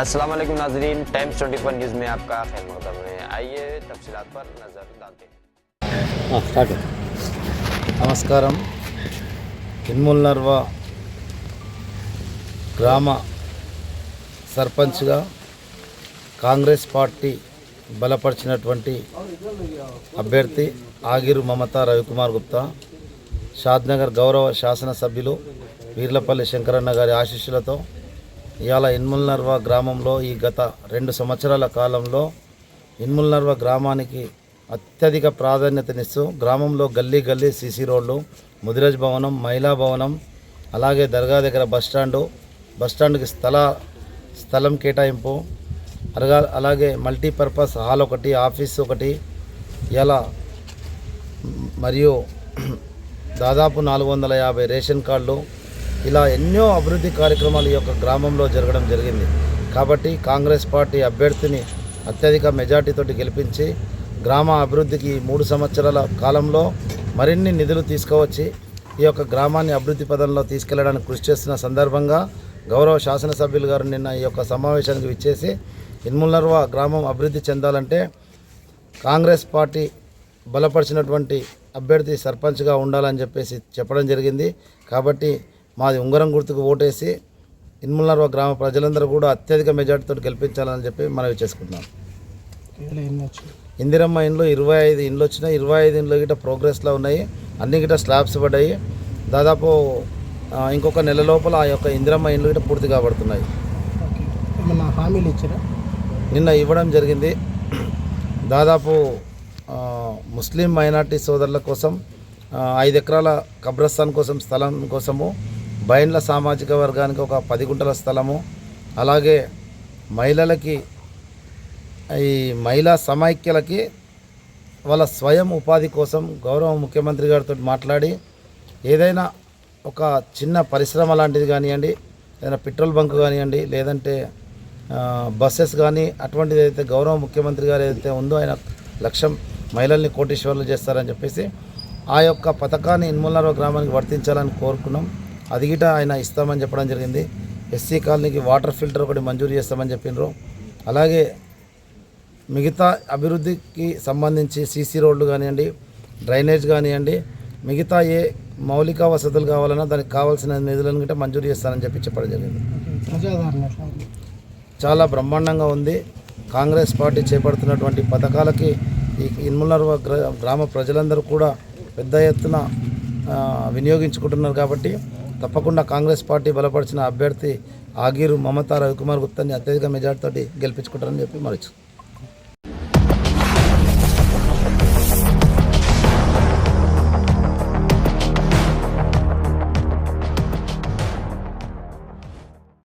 अस्सलाम वालेकुम नाजरीन टाइम्स 24 न्यूज़ में आपका खैर मकदम है आइए तफसीलात पर नज़र डालते हैं స్టార్ట్ నమస్కారం ఇన్ముల్నర్వ గ్రామ సర్పంచ్గా కాంగ్రెస్ పార్టీ బలపరిచినటువంటి అభ్యర్థి ఆగిరు మమతా రవికుమార్ గుప్తా షాద్నగర్ గౌరవ శాసనసభ్యులు వీర్లపల్లి శంకరన్న గారి ఆశీస్సులతో ఇవాళ ఇన్ముల్నర్వ గ్రామంలో ఈ గత రెండు సంవత్సరాల కాలంలో ఇన్ముల్నర్వ గ్రామానికి అత్యధిక ప్రాధాన్యతనిస్తూ గ్రామంలో గల్లీ గల్లీ సీసీ రోడ్లు ముదిరాజ్ భవనం మహిళా భవనం అలాగే దర్గా దగ్గర బస్టాండు బస్టాండ్కి స్థల స్థలం కేటాయింపు అరగా అలాగే మల్టీపర్పస్ హాల్ ఒకటి ఆఫీస్ ఒకటి ఇలా మరియు దాదాపు నాలుగు వందల యాభై రేషన్ కార్డులు ఇలా ఎన్నో అభివృద్ధి కార్యక్రమాలు ఈ యొక్క గ్రామంలో జరగడం జరిగింది. కాబట్టి కాంగ్రెస్ పార్టీ అభ్యర్థిని అత్యధిక మెజార్టీతోటి గెలిపించి గ్రామ అభివృద్ధికి మూడు సంవత్సరాల కాలంలో మరిన్ని నిధులు తీసుకువచ్చి ఈ యొక్క గ్రామాన్ని అభివృద్ధి పదంలో తీసుకెళ్ళడానికి కృషి చేస్తున్న సందర్భంగా గౌరవ శాసనసభ్యులు గారు నిన్న ఈ యొక్క సమావేశానికి విచ్చేసి ఇన్ములర్వ గ్రామం అభివృద్ధి చెందాలంటే కాంగ్రెస్ పార్టీ బలపరిచినటువంటి అభ్యర్థి సర్పంచ్గా ఉండాలని చెప్పేసి చెప్పడం జరిగింది. కాబట్టి మాది ఉంగరం గుర్తుకు ఓటేసి ఇన్ములర్వ గ్రామ ప్రజలందరూ కూడా అత్యధిక మెజార్టీతో గెలిపించాలని చెప్పి మనవి చేసుకుంటున్నాం. ఇందిరమ్మ ఇండ్లు ఇరవై ఐదు ఇండ్లు వచ్చినాయి. ఇరవై ఐదు ఇండ్లు గిట్ట ప్రోగ్రెస్లో ఉన్నాయి. అన్ని గిట్ట స్లాబ్స్ పడ్డాయి. దాదాపు ఇంకొక నెల లోపల ఆ యొక్క ఇందిరమ్మ ఇండ్లు గిట్ట పూర్తి కాబడుతున్నాయి. హామీలు ఇచ్చారా? నిన్న ఇవ్వడం జరిగింది. దాదాపు ముస్లిం మైనార్టీ సోదరుల కోసం ఐదు ఎకరాల కబ్రస్థాన్ కోసం స్థలం కోసము బైండ్ల సామాజిక వర్గానికి ఒక పది గుంటల స్థలము. అలాగే మహిళలకి ఈ మహిళా సమైక్యలకి వాళ్ళ స్వయం ఉపాధి కోసం గౌరవ ముఖ్యమంత్రి గారితో మాట్లాడి ఏదైనా ఒక చిన్న పరిశ్రమ లాంటిది కానివ్వండి ఏదైనా పెట్రోల్ బంక్ కానివ్వండి లేదంటే బస్సెస్ కానీ అటువంటిది అయితే గౌరవ ముఖ్యమంత్రి గారు ఏదైతే ఉందో ఆయన లక్ష్యం మహిళల్ని కోటీశ్వర్లు చేస్తారని చెప్పేసి ఆ యొక్క పథకాన్ని ఇన్ములరావు గ్రామానికి వర్తించాలని కోరుకున్నాం. అది గిట ఆయన ఇస్తామని చెప్పడం జరిగింది. ఎస్సీ కాలనీకి వాటర్ ఫిల్టర్ ఒకటి మంజూరు చేస్తామని చెప్పినారు అలాగే మిగతా అభివృద్ధికి సంబంధించి సీసీ రోడ్లు కానివ్వండి డ్రైనేజ్ కానివ్వండి మిగతా ఏ మౌలిక వసతులు కావాలన్నా దానికి కావాల్సిన నిధులను గిట్ట మంజూరు చేస్తానని చెప్పి చెప్పడం జరిగింది. చాలా బ్రహ్మాండంగా ఉంది. కాంగ్రెస్ పార్టీ చేపడుతున్నటువంటి పథకాలకి ఈ ఇన్ములర్వ గ్రామ ప్రజలందరూ కూడా పెద్ద ఎత్తున వినియోగించుకుంటున్నారు కాబట్టి తప్పకుండా కాంగ్రెస్ పార్టీ బలపరిచిన అభ్యర్థి ఆగిరు మమతా రవికుమార్ గుప్తాని అత్యధిక మెజార్టీతో గెలిపించుకుంటారని చెప్పి మరచు